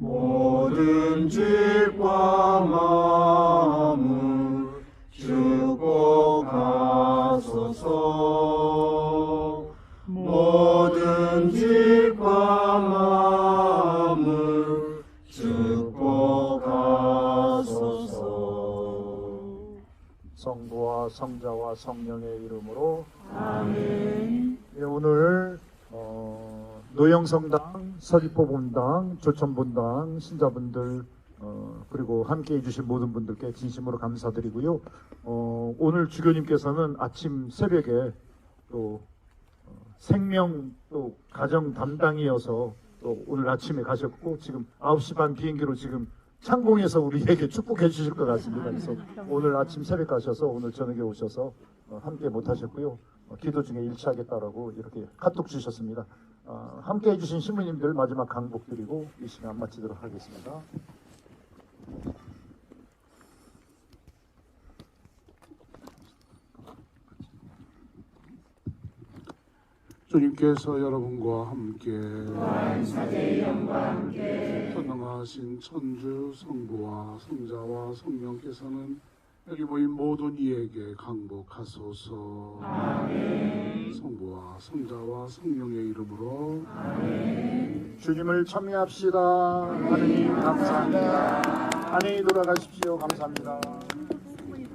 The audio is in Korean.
모든 죄과 마음을 축복하소서 모든 죄과 마음을 축복하소서 성부와 성자와 성령의 이름으로 아멘. 노영성당, 서귀포본당, 조천본당 신자분들 어, 그리고 함께 해주신 모든 분들께 진심으로 감사드리고요. 어, 오늘 주교님께서는 아침 새벽에 또 어, 생명 또 가정 담당이어서 또 오늘 아침에 가셨고 지금 9시 반 비행기로 지금 창공에서 우리에게 축복해 주실 것 같습니다. 그래서 오늘 아침 새벽 가셔서 오늘 저녁에 오셔서 어, 함께 못 하셨고요. 어, 기도 중에 일치하겠다라고 이렇게 카톡 주셨습니다. 어, 함께 해주신 신부님들 마지막 강복 드리고 이 시간 마치도록 하겠습니다. 주님께서 여러분과 함께 전능하신 천주 성부와 성자와 성령께서는 여기 모인 모든 이에게 강복하소서 성부와 성자와 성령의 이름으로 주님을 참여합시다. 하느님 감사합니다. 안녕히 돌아가십시오. 감사합니다.